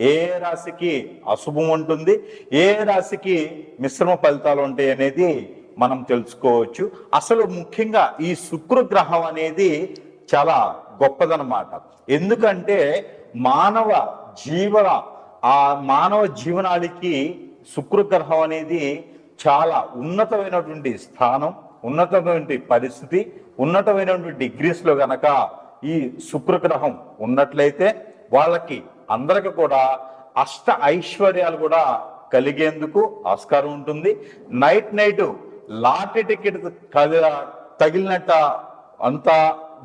ఏ రాశికి అశుభం ఉంటుంది ఏ రాశికి మిశ్రమ ఫలితాలు ఉంటాయి అనేది మనం తెలుసుకోవచ్చు. అసలు ముఖ్యంగా ఈ శుక్రగ్రహం అనేది చాలా గొప్పదనమాట ఎందుకంటే మానవ జీవన ఆ మానవ జీవనానికి శుక్రగ్రహం అనేది చాలా ఉన్నతమైనటువంటి స్థానం ఉన్నతమైనటువంటి పరిస్థితి ఉన్నతమైనటువంటి డిగ్రీస్లో గనక ఈ శుక్రగ్రహం ఉన్నట్లయితే వాళ్ళకి అందరికి కూడా అష్ట ఐశ్వర్యాలు కూడా కలిగేందుకు ఆస్కారం ఉంటుంది. నైట్ నైట్ లాటరీ టికెట్ తగిలినట్ట అంత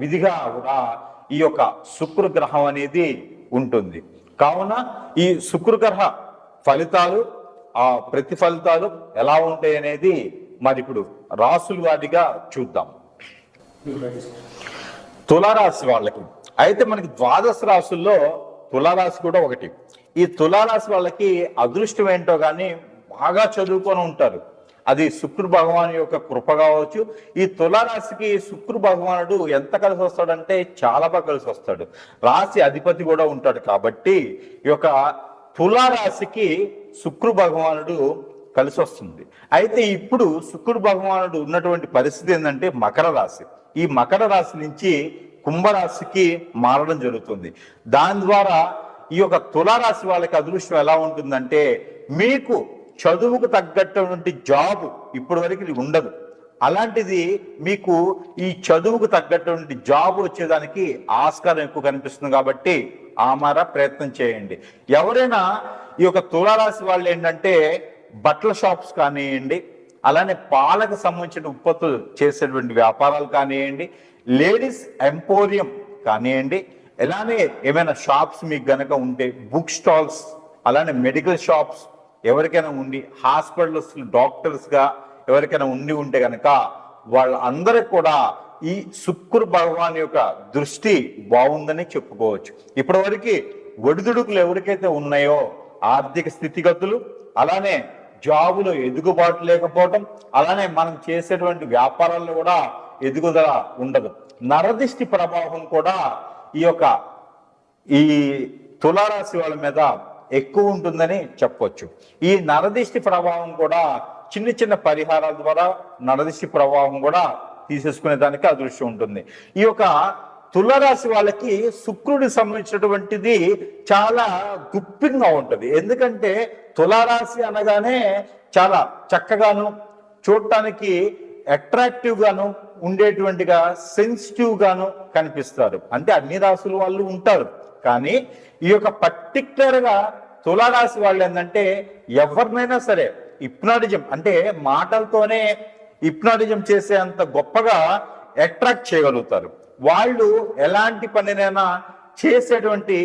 విధిగా కూడా ఈ యొక్క శుక్రగ్రహం అనేది ఉంటుంది. కావున ఈ శుక్రగ్రహ ఫలితాలు ఆ ప్రతిఫలితాలు ఎలా ఉంటాయి అనేది మరి ఇప్పుడు రాసుల వారిగా చూద్దాం. తులారాశి వాళ్ళకి. అయితే మనకి ద్వాదశ రాశుల్లో తులారాశి కూడా ఒకటి. ఈ తులారాశి వాళ్ళకి అదృష్టం ఏంటో కానీ బాగా చదువుకొని ఉంటారు. అది శుక్రు భగవాన్ యొక్క కృప కావచ్చు. ఈ తులారాశికి శుక్రు భగవానుడు ఎంత కలిసి వస్తాడంటే చాలా బాగా కలిసి వస్తాడు. రాశి అధిపతి కూడా ఉంటాడు కాబట్టి ఈ యొక్క తులారాశికి శుక్రు భగవానుడు కలిసి వస్తుంది. అయితే ఇప్పుడు శుక్రుడు భగవానుడు ఉన్నటువంటి పరిస్థితి ఏంటంటే మకర రాశి. ఈ మకర రాశి నుంచి కుంభరాశికి మారడం జరుగుతుంది. దాని ద్వారా ఈ యొక్క తులారాశి వాళ్ళకి అదృష్టం ఎలా ఉంటుందంటే మీకు చదువుకు తగ్గటువంటి జాబ్ ఇప్పటి వరకు ఉండదు. అలాంటిది మీకు ఈ చదువుకు తగ్గటువంటి జాబ్ వచ్చేదానికి ఆస్కారం ఎక్కువ కనిపిస్తుంది కాబట్టి ఆమార ప్రయత్నం చేయండి. ఎవరైనా ఈ యొక్క తులారాశి వాళ్ళు ఏంటంటే బట్టల షాప్స్ కానివ్వండి అలానే పాలకు సంబంధించిన ఉత్పత్తులు చేసేటువంటి వ్యాపారాలు కానివ్వండి లేడీస్ ఎంపోరియం కానివ్వండి ఇలానే ఏమైనా షాప్స్ మీకు గనక ఉంటే బుక్ స్టాల్స్ అలానే మెడికల్ షాప్స్ ఎవరికైనా ఉండి హాస్పిటల్స్ డాక్టర్స్గా ఎవరికైనా ఉండి ఉంటే గనక వాళ్ళందరికి కూడా ఈ శుక్ర భగవాన్ యొక్క దృష్టి బాగుందని చెప్పుకోవచ్చు. ఇప్పటివరకు ఒడిదుడుకులు ఎవరికైతే ఉన్నాయో ఆర్థిక స్థితిగతులు అలానే జాబులో ఎదుగుబాటు లేకపోవటం అలానే మనం చేసేటువంటి వ్యాపారాల్లో కూడా ఎదుగుదల ఉండదు. నరదిష్టి ప్రభావం కూడా ఈ యొక్క ఈ తులారాశి వాళ్ళ మీద ఎక్కువ ఉంటుందని చెప్పవచ్చు ఈ నరదిష్టి ప్రభావం కూడా చిన్న చిన్న పరిహారాల ద్వారా నరదిష్టి ప్రభావం కూడా తీసేసుకునే దానికి అదృష్టం ఉంటుంది. ఈ యొక్క తులరాశి వాళ్ళకి శుక్రుడికి సంబంధించినటువంటిది చాలా గుప్పింగా ఉంటుంది. ఎందుకంటే తులారాశి అనగానే చాలా చక్కగాను చూడటానికి అట్రాక్టివ్ గాను ఉండేటువంటిగా సెన్సిటివ్ గాను కనిపిస్తారు. అంటే అన్ని రాసుల వాళ్ళు ఉంటారు. కానీ ఈ యొక్క పర్టిక్యులర్గా తులారాశి వాళ్ళు ఏంటంటే ఎవరినైనా సరే ఇప్నాటిజం అంటే మాటలతోనే ఇప్నాటిజం చేసే అంత గొప్పగా అట్రాక్ట్ చేయగలుగుతారు. వాళ్ళు ఎలాంటి పనినైనా చేసేటువంటి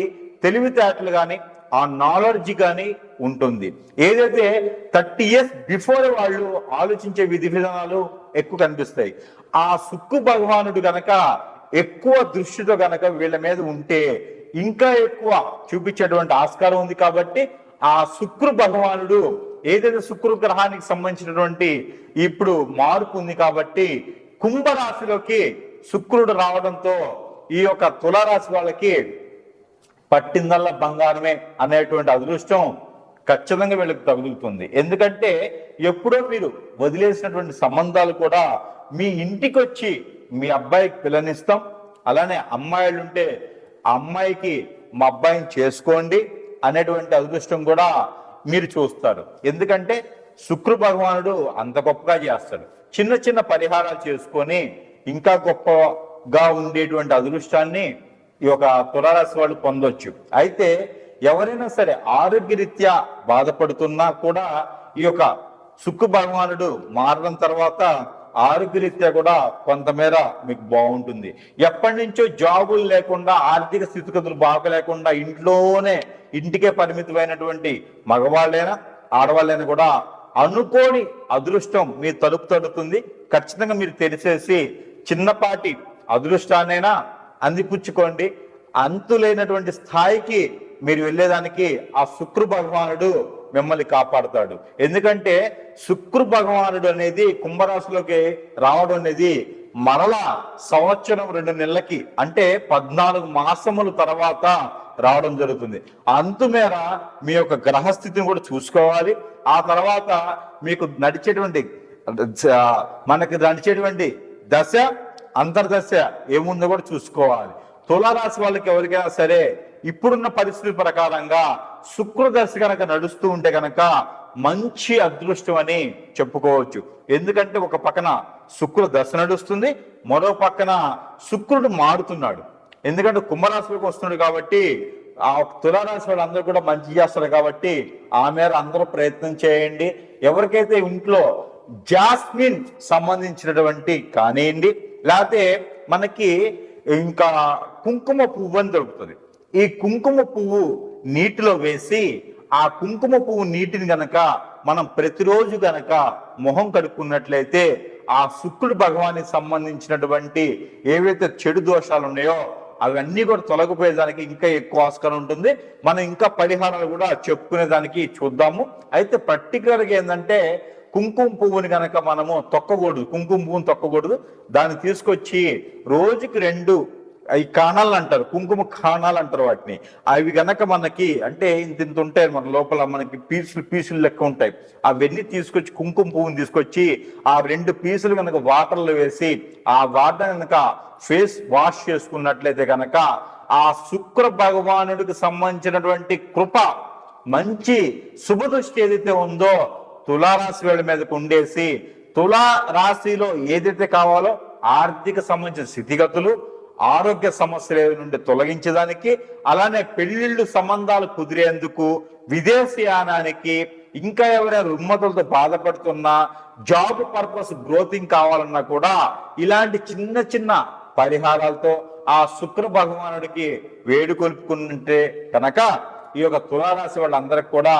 తెలివితేటలు కానీ ఆ నాలెడ్జ్ కానీ ఉంటుంది. ఏదైతే థర్టీ ఇయర్స్ బిఫోర్ వాళ్ళు ఆలోచించే విధి విధానాలు ఎక్కువ కనిపిస్తాయి. ఆ సుక్కు భగవానుడు గనక ఎక్కువ దృష్టితో గనక వీళ్ళ మీద ఉంటే ఇంకా ఎక్కువ చూపించేటువంటి ఆస్కారం ఉంది కాబట్టి ఆ శుక్రు భగవానుడు ఏదైతే శుక్రు గ్రహానికి సంబంధించినటువంటి ఇప్పుడు మార్పు ఉంది కాబట్టి కుంభరాశిలోకి శుక్రుడు రావడంతో ఈ యొక్క తులారాశి వాళ్ళకి పట్టిందల్లా బంగారమే అనేటువంటి అదృష్టం ఖచ్చితంగా వీళ్ళకి తగులుతుంది. ఎందుకంటే ఎప్పుడో మీరు వదిలేసినటువంటి సంబంధాలు కూడా మీ ఇంటికి వచ్చి మీ అబ్బాయికి పిల్లనిస్తాం. అలానే అమ్మాయిలు ఉంటే ఆ అమ్మాయికి మా అబ్బాయిని చేసుకోండి అనేటువంటి అదృష్టం కూడా మీరు చూస్తారు. ఎందుకంటే శుక్ర భగవానుడు అంత గొప్పగా చేస్తాడు. చిన్న చిన్న పరిహారాలు చేసుకొని ఇంకా గొప్పగా ఉండేటువంటి అదృష్టాన్ని ఈ యొక్క తులారాశి వాళ్ళు పొందొచ్చు. అయితే ఎవరైనా సరే ఆరోగ్యరీత్యా బాధపడుతున్నా కూడా ఈ యొక్క సుక్కు భగవానుడు మారడం తర్వాత ఆరోగ్యరీత్యా కూడా కొంతమేర మీకు బాగుంటుంది. ఎప్పటి నుంచో జాబులు లేకుండా ఆర్థిక స్థితిగతులు బాగలేకుండా ఇంట్లోనే ఇంటికే పరిమితమైనటువంటి మగవాళ్ళైనా ఆడవాళ్ళైనా కూడా అనుకోని అదృష్టం మీ తలుపు తడుతుంది. ఖచ్చితంగా మీరు తెలిసేసి చిన్నపాటి అదృష్టాన్నైనా అందిపుచ్చుకోండి. అంతులేనటువంటి స్థాయికి మీరు వెళ్ళేదానికి ఆ శుక్ర భగవానుడు మిమ్మల్ని కాపాడుతాడు. ఎందుకంటే శుక్ర భగవానుడు అనేది కుంభరాశిలోకి రావడం అనేది మరలా సంవత్సరం రెండు నెలలకి అంటే పద్నాలుగు మాసముల తర్వాత రావడం జరుగుతుంది. అంతుమేర మీ యొక్క గ్రహస్థితిని కూడా చూసుకోవాలి. ఆ తర్వాత మీకు నడిచేటువంటి మనకి నడిచేటువంటి దశ అంతర్దశ ఏముందో కూడా చూసుకోవాలి. తులారాశి వాళ్ళకి ఎవరికైనా సరే ఇప్పుడున్న పరిస్థితి ప్రకారంగా శుక్రదశ కనుక నడుస్తూ ఉంటే కనుక మంచి అదృష్టం అని చెప్పుకోవచ్చు. ఎందుకంటే ఒక పక్కన శుక్ర దశ నడుస్తుంది మరో పక్కన శుక్రుడు మారుతున్నాడు. ఎందుకంటే కుంభరాశిలోకి వస్తున్నాడు కాబట్టి ఆ తులారాశి వాళ్ళందరూ కూడా మంచి చేస్తారు కాబట్టి ఆ మేర అందరూ ప్రయత్నం చేయండి. ఎవరికైతే ఇంట్లో జాస్మిన్ సంబంధించినటువంటి కానివ్వండి లేకపోతే మనకి ఇంకా కుంకుమ పువ్వు అని దొరుకుతుంది. ఈ కుంకుమ పువ్వు నీటిలో వేసి ఆ కుంకుమ పువ్వు నీటిని గనక మనం ప్రతిరోజు గనక మొహం కడుక్కున్నట్లయితే ఆ శుక్రుడు భగవానికి సంబంధించినటువంటి ఏవైతే చెడు దోషాలు ఉన్నాయో అవన్నీ కూడా తొలగిపోయేదానికి ఇంకా ఎక్కువ ఆస్కారం ఉంటుంది. మనం ఇంకా పరిహారాలు కూడా చెప్పుకునేదానికి చూద్దాము. అయితే పర్టికులర్గా ఏంటంటే కుంకుమ పువ్వుని గనక మనము తొక్కకూడదు. కుంకుమ పువ్వుని తొక్కకూడదు. దాన్ని తీసుకొచ్చి రోజుకి రెండు అవి కాణాలు అంటారు. కుంకుమ కాణాలు అంటారు వాటిని. అవి గనక మనకి అంటే ఇంత ఇంత ఉంటాయి మన లోపల మనకి పీసులు పీసులు లెక్క ఉంటాయి. అవన్నీ తీసుకొచ్చి కుంకుమ పువ్వుని తీసుకొచ్చి ఆ రెండు పీసులు కనుక వాటర్లో వేసి ఆ వాటర్ కనుక ఫేస్ వాష్ చేసుకున్నట్లయితే కనుక ఆ శుక్ర భగవానుడికి సంబంధించినటువంటి కృప మంచి శుభదృష్టి ఏదైతే ఉందో తులారాశి వాళ్ళ మీదకు ఉండేసి తులా రాశిలో ఏదైతే కావాలో ఆర్థిక సంబంధించిన స్థితిగతులు ఆరోగ్య సమస్యల నుండి తొలగించడానికి అలానే పెళ్ళిళ్ళు సంబంధాలు కుదిరేందుకు విదేశీయానానికి ఇంకా ఎవరైనా రుమ్మతులతో బాధపడుతున్నా జాబ్ పర్పస్ గ్రోతింగ్ కావాలన్నా కూడా ఇలాంటి చిన్న చిన్న పరిహారాలతో ఆ శుక్ర భగవానుడికి వేడుకొలుపుకుంటే కనుక ఈ యొక్క తులారాశి వాళ్ళందరికి కూడా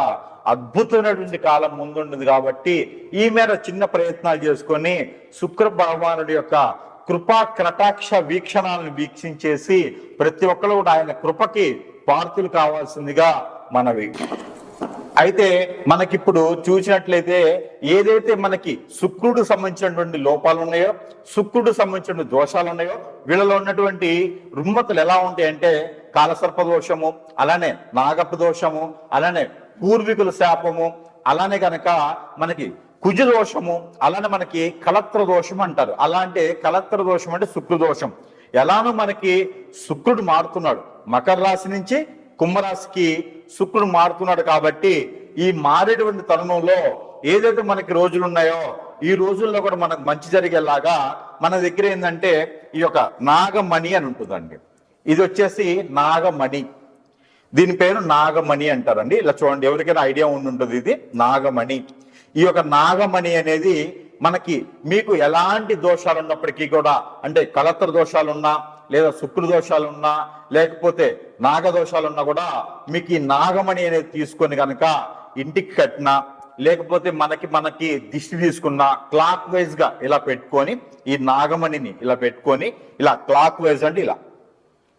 అద్భుతమైనటువంటి కాలం ముందుండదు కాబట్టి ఈ మేర చిన్న ప్రయత్నాలు చేసుకొని శుక్ర భగవానుడి యొక్క కృపా కటాక్ష వీక్షణాలను వీక్షించేసి ప్రతి ఒక్కరు కూడా ఆయన కృపకి పార్తులు కావాల్సిందిగా మనవి. అయితే మనకిప్పుడు చూసినట్లయితే ఏదైతే మనకి శుక్రుడు సంబంధించినటువంటి లోపాలు ఉన్నాయో శుక్రుడు సంబంధించిన దోషాలు ఉన్నాయో వీళ్ళలో ఉన్నటువంటి రుమ్మతులు ఎలా ఉంటాయంటే కాలసర్ప దోషము అలానే నాగప దోషము అలానే పూర్వీకుల శాపము అలానే గనక మనకి కుజ దోషము అలానే మనకి కలత్ర దోషం అంటారు. అలా అంటే కలత్ర దోషం అంటే శుక్ర దోషం. ఎలానో మనకి శుక్రుడు మారుతున్నాడు. మకర రాశి నుంచి కుంభరాశికి శుక్రుడు మారుతున్నాడు కాబట్టి ఈ మారేటువంటి తరుణంలో ఏదైతే మనకి రోజులు ఉన్నాయో ఈ రోజుల్లో కూడా మనకు మంచి జరిగేలాగా మన దగ్గర ఏంటంటే ఈ యొక్క నాగమణి అని ఉంటుందండి. ఇది వచ్చేసి నాగమణి. దీని పేరు నాగమణి అంటారండి. ఇలా చూడండి ఎవరికైనా ఐడియా ఉండుంటుంది ఇది? నాగమణి. ఈ యొక్క నాగమణి అనేది మనకి మీకు ఎలాంటి దోషాలు ఉన్నప్పటికీ కూడా అంటే కలత్ర దోషాలున్నా లేదా శుక్ర దోషాలున్నా లేకపోతే నాగ దోషాలున్నా కూడా మీకు ఈ నాగమణి అనేది తీసుకొని కనుక ఇంటికి కట్టినా లేకపోతే మనకి మనకి దిష్టి తీసుకున్న క్లాక్ వైజ్గా ఇలా పెట్టుకొని ఈ నాగమణిని ఇలా పెట్టుకొని ఇలా క్లాక్ వైజ్ అంటే ఇలా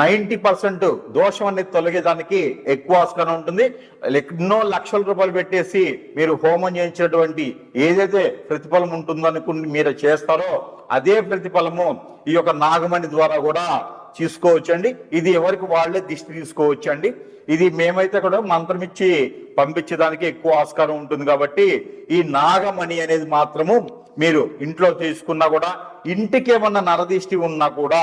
నైంటీ పర్సెంట్ దోషం అనేది తొలగేదానికి ఎక్కువ ఆస్కారం ఉంటుంది. ఎన్నో లక్షల రూపాయలు పెట్టేసి మీరు హోమం చేయించినటువంటి ఏదైతే ప్రతిఫలం ఉంటుందో అనుకుని మీరు చేస్తారో అదే ప్రతిఫలము ఈ యొక్క నాగమణి ద్వారా కూడా తీసుకోవచ్చండి. ఇది ఎవరికి వాళ్ళే దిష్టి తీసుకోవచ్చండి. ఇది మేమైతే కూడా మంత్రం ఇచ్చి పంపించడానికి ఎక్కువ ఆస్కారం ఉంటుంది కాబట్టి ఈ నాగమణి అనేది మాత్రము మీరు ఇంట్లో తీసుకున్నా కూడా ఇంటికి ఏమన్నా నరదిష్టి ఉన్నా కూడా